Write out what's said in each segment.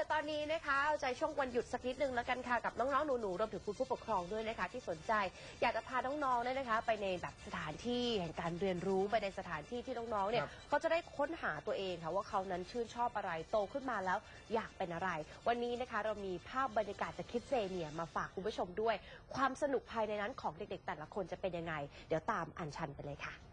ดี๋ยวตอนนี้นะคะเอาใจช่วงวันหยุดสักนิดนึงแล้วกันค่ะกับน้องๆหนูๆรวมถึงคุณผู้ปกครองด้วยนะคะ ที่สนใจ อยากจะพาน้องๆเนี่ยนะคะ ไปในแบบสถานที่แห่งการเรียนรู้ไปในสถานที่ที่น้องๆเนี่ยครับเขาจะได้ค้นหาตัวเองค่ะว่าเขานั้นชื่นชอบอะไรโตขึ้นมาแล้วอยากเป็นอะไร วันนี้นะคะเรามีภาพบรรยากาศจากคิดเซเนียมาฝากคุณผู้ชมด้วย ความสนุกภายในนั้นของเด็กๆ แต่ละคนจะเป็นยังไง เดี๋ยวตามอัญชันไปเลยค่ะ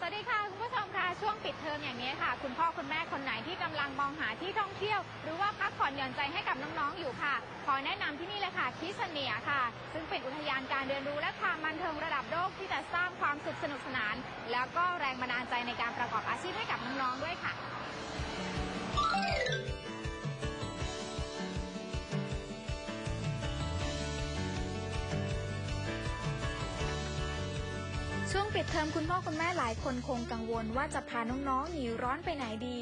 สวัสดีค่ะ คุณผู้ชมค่ะช่วงปิดเทอมอย่างนี้ค่ะ คุณพ่อคุณแม่คนไหนที่กำลังมองหาที่ท่องเที่ยว หรือว่าพักผ่อนหย่อนใจให้กับน้องๆอยู่ค่ะ ขอแนะนำที่นี่เลยค่ะคิสเนียค่ะ ซึ่งเป็นอุทยานการเรียนรู้และความบันเทิงระดับโลกที่จะสร้างความสุขสนุกสนาน แล้วก็แรงบันดาลใจในการประกอบอาชีพให้กับน้องๆด้วยค่ะ ปิดเทอมคุณพ่อคุณแม่หลายคนคงกังวลว่าจะพาน้องๆหนีร้อนไปไหนดี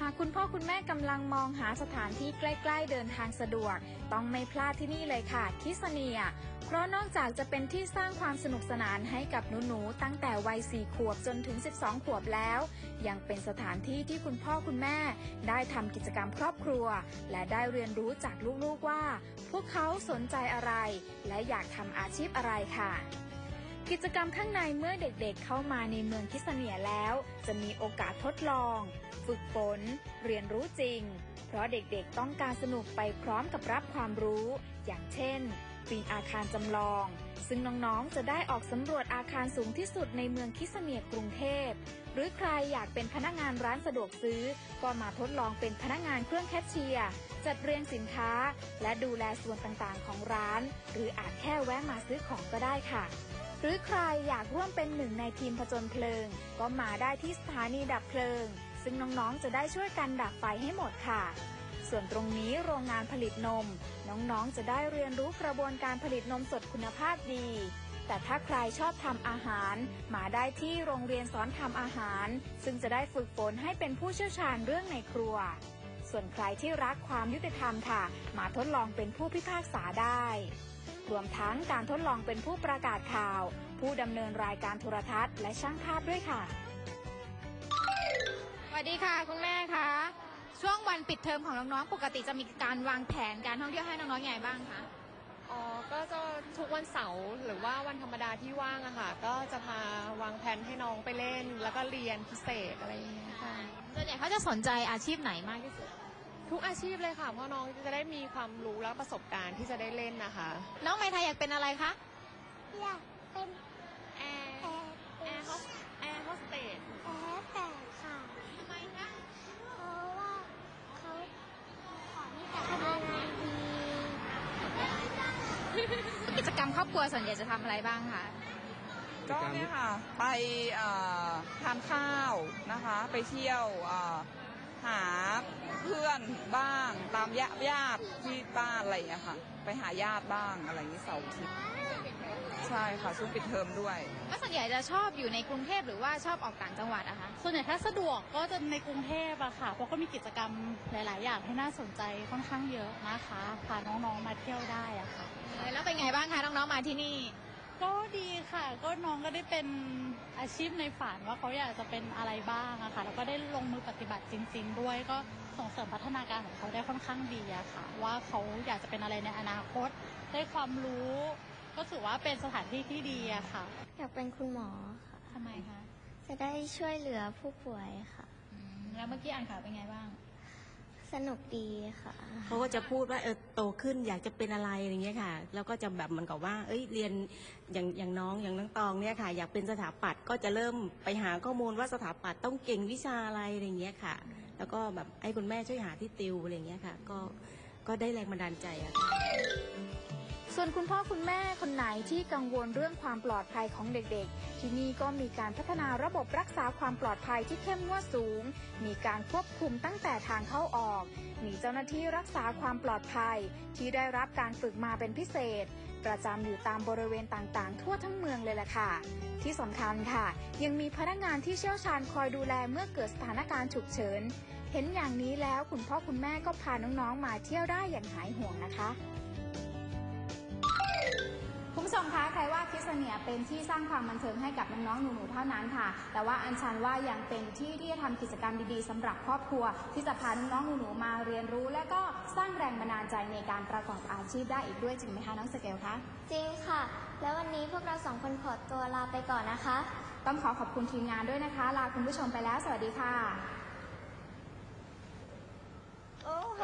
หากคุณพ่อคุณแม่กำลังมองหาสถานที่ใกล้ๆเดินทางสะดวก ต้องไม่พลาดที่นี่เลยค่ะ คิสเนีย เพราะนอกจากจะเป็นที่สร้างความสนุกสนานให้กับหนูๆตั้งแต่วัย 4 ขวบจนถึง 12 ขวบแล้ว ยังเป็นสถานที่ที่คุณพ่อคุณแม่ ได้ทำกิจกรรมครอบครัว และได้เรียนรู้จากลูกๆว่า พวกเขาสนใจอะไร และอยากทำอาชีพอะไรค่ะ กิจกรรมข้างในเมื่อเด็กๆเข้ามาในเมืองคิสเนียแล้ว จะมีโอกาสทดลอง ฝึกฝน เรียนรู้จริง เพราะเด็กๆต้องการสนุกไปพร้อมกับรับความรู้ อย่างเช่นปีนอาคารจำลอง ซึ่งน้องๆ จะได้ออกสำรวจอาคารสูงที่สุดในเมืองคิสเนียกรุงเทพ หรือใครอยากเป็นพนักงานร้านสะดวกซื้อ ก็มาทดลองเป็นพนักงานเครื่องแคชเชียร์ จัดเรียงสินค้า และดูแลส่วนต่างๆ ของร้าน หรืออาจแค่แวะมาซื้อของก็ได้ค่ะ หรือใครอยากร่วมเป็นหนึ่งในทีมผจญเพลิง ก็มาได้ที่สถานีดับเพลิง ซึ่งน้องๆ จะได้ช่วยกันดับไฟให้หมดค่ะ ส่วนตรงนี้โรงงานผลิตนม น้องๆ จะได้เรียนรู้กระบวนการผลิตนมสดคุณภาพดี แต่ถ้าใครชอบทำอาหาร มาได้ที่โรงเรียนสอนทำอาหาร ซึ่งจะได้ฝึกฝนให้เป็นผู้เชี่ยวชาญเรื่องในครัว ส่วนใครที่รักความยุติธรรมค่ะ มาทดลองเป็นผู้พิพากษาได้ รวมทั้งการทดลองเป็นผู้ประกาศข่าว ผู้ดำเนินรายการโทรทัศน์และช่างภาพด้วยค่ะ สวัสดีค่ะ คุณแม่คะ ช่วงวันปิดเทอมของน้องๆ ปกติจะมีการวางแผนการท่องเที่ยวให้น้องๆยังไงบ้างคะ อ๋อ ก็จะทุกวันเสาร์หรือว่าวันธรรมดาที่ว่างอะค่ะ ก็จะพาวางแผนให้น้องไปเล่น แล้วก็เรียนพิเศษอะไรอย่างเงี้ยค่ะส่วนใหญ่เขาจะสนใจอาชีพไหนมากที่สุด ทุกอาชีพเลยค่ะ เพราะน้องจะได้มีความรู้และประสบการณ์ที่จะได้เล่นนะคะ น้องไมทายอยากเป็นอะไรคะ อยากเป็นแอร์แอร์แอร์โฮสแอร์โฮสเตสแอร์แต่ค่ะทำไมคะเพราะว่าเขาขอที่จะทำงานดีกิจกรรมครอบครัวส่วนใหญ่จะทำอะไรบ้างคะ ก็เนี่ยค่ะ ไปเอ่อทานข้าวนะคะ ไปเที่ยวเอ่อ หาเพื่อนบ้าง ตามญาญาติที่บ้านอะไรอย่างเงี้ยค่ะ ไปหาญาติบ้างอะไรอย่างนี้เสาร์อาทิตย์ใช่ค่ะช่วงปิดเทอมด้วยแล้วส่วนใหญ่จะชอบอยู่ในกรุงเทพหรือว่าชอบออกต่างจังหวัดอะคะ ส่วนใหญ่ถ้าสะดวกก็จะในกรุงเทพอะค่ะ เพราะก็มีกิจกรรมหลาย ๆ อย่างให้น่าสนใจค่อนข้างเยอะนะคะ พาน้อง ๆ มาเที่ยวได้อะค่ะ แล้วเป็นไงบ้างคะน้อง ๆ มาที่นี่ ก็ดีค่ะ ก็น้องก็ได้เป็น อาชีพในฝันว่าเขาอยากจะเป็นอะไรบ้างอะค่ะแล้วก็ได้ลงมือปฏิบัติจริง ๆ ด้วยก็ส่งเสริมพัฒนาการของเขาได้ค่อนข้างดีอะค่ะ ว่าเขาอยากจะเป็นอะไรในอนาคต ได้ความรู้ ก็ถือว่าเป็นสถานที่ที่ดีอะค่ะอยากเป็นคุณหมอค่ะทำไมคะจะได้ช่วยเหลือผู้ป่วยค่ะอืมแล้วเมื่อกี้อ่านข่าวเป็นไงบ้าง สนุกดีค่ะ เขาก็จะพูดว่าเออโตขึ้นอยากจะเป็นอะไรอย่างเงี้ยค่ะ แล้วก็จะแบบเหมันกับว่า เอ้ยเรียนอย่างอย่างน้องอย่างน้องตองเนี่ยค่ะ อยากเป็นสถาปัตย์ก็จะเริ่มไปหาข้อมูลว่าสถาปัตย์ต้องเก่งวิชาอะไรอะไรอย่างเงี้ยค่ะ แล้วก็แบบให้คุณแม่ช่วยหาที่ติวอะไรเงี้ยค่ะ ก็ก็ได้แรงบันดาลใจอะค่ะ ส่วนคุณพ่อคุณแม่คนไหนที่กังวลเรื่องความปลอดภัยของเด็กๆ ที่นี่ก็มีการพัฒนาระบบรักษาความปลอดภัยที่เข้มงวดสูง มีการควบคุมตั้งแต่ทางเข้าออก มีเจ้าหน้าที่รักษาความปลอดภัย ที่ได้รับการฝึกมาเป็นพิเศษ ประจำอยู่ตามบริเวณต่างๆ ทั่วทั้งเมืองเลยล่ะค่ะที่สำคัญค่ะ ยังมีพนักงานที่เชี่ยวชาญคอยดูแลเมื่อเกิดสถานการณ์ฉุกเฉิน เห็นอย่างนี้แล้วคุณพ่อคุณแม่ก็พาน้องๆมาเที่ยวได้อย่างหายห่วงนะคะ สเนียเป็นที่สร้างความบันเทิงให้กับน้องๆหนูๆเท่านั้นค่ะ แต่ว่าอัญชันว่ายังเป็นที่ที่จะทำกิจกรรมดีๆสำหรับครอบครัว ที่จะพาน้องๆหนูๆมาเรียนรู้ และก็สร้างแรงบันดาลใจในการประกอบอาชีพได้อีกด้วยจริงไหมคะน้องสเกลคะจริงค่ะ แล้ววันนี้พวกเราสองคนขอตัวลาไปก่อนนะคะ ต้องขอขอบคุณทีมงานด้วยนะคะ ลาคุณผู้ชมไปแล้ว สวัสดีค่ะ โอ้โห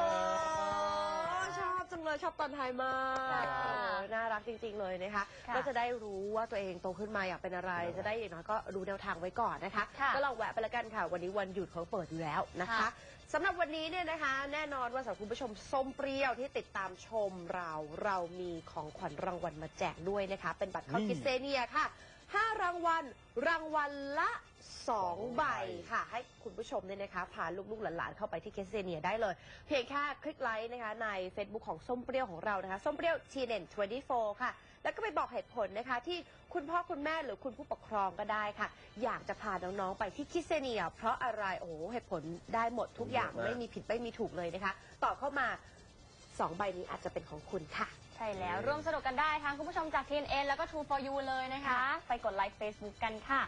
ชอบจังเลย ชอบตอนท้ายมากค่ะ เออน่ารักจริง ๆ เลยนะคะ ค่ะก็จะได้รู้ว่าตัวเองโตขึ้นมาอยากเป็นอะไร จะได้อย่างน้อยก็รู้แนวทางไว้ก่อนนะคะ ค่ะก็ลองแวะไปละกันค่ะ วันนี้วันหยุดเขาเปิดอยู่แล้วนะคะค่ะ สำหรับวันนี้เนี่ยนะคะ แน่นอนว่าสำหรับคุณผู้ชมส้มเปรี้ยวที่ติดตามชมเราเรามีของขวัญรางวัลมาแจกด้วยนะคะ เป็นบัตรเข้าอืมกิเซเนียค่ะ 5 รางวัล รางวัลละ 2 ใบค่ะ ให้คุณผู้ชมเนี่ยนะคะ พาลูกๆหลานๆเข้าไปที่เคสเซเนียได้เลย เพียงแค่คลิกไลค์นะคะ ใน Facebook ของส้มเปรี้ยวของเรานะคะ ส้มเปรี้ยวทีเด่น24 ค่ะ แล้วก็ไปบอกเหตุผลนะคะ ที่คุณพ่อคุณแม่หรือคุณผู้ปกครองก็ได้ค่ะ อยากจะพาน้องๆไปที่คิสเซเนีย เพราะอะไรโอ้โหเหตุผลได้หมดทุกอย่างเยอะมากไม่มีผิดไม่มีถูกเลยนะคะตอบเข้ามา2ใบนี้อาจจะเป็นของคุณค่ะ ใช่แล้วร่วมสนุกกันได้ทั้งคุณผู้ชมจาก TNN แล้วก็ True for You เลยนะคะค่ะไปกดไลค์ Facebook กันค่ะ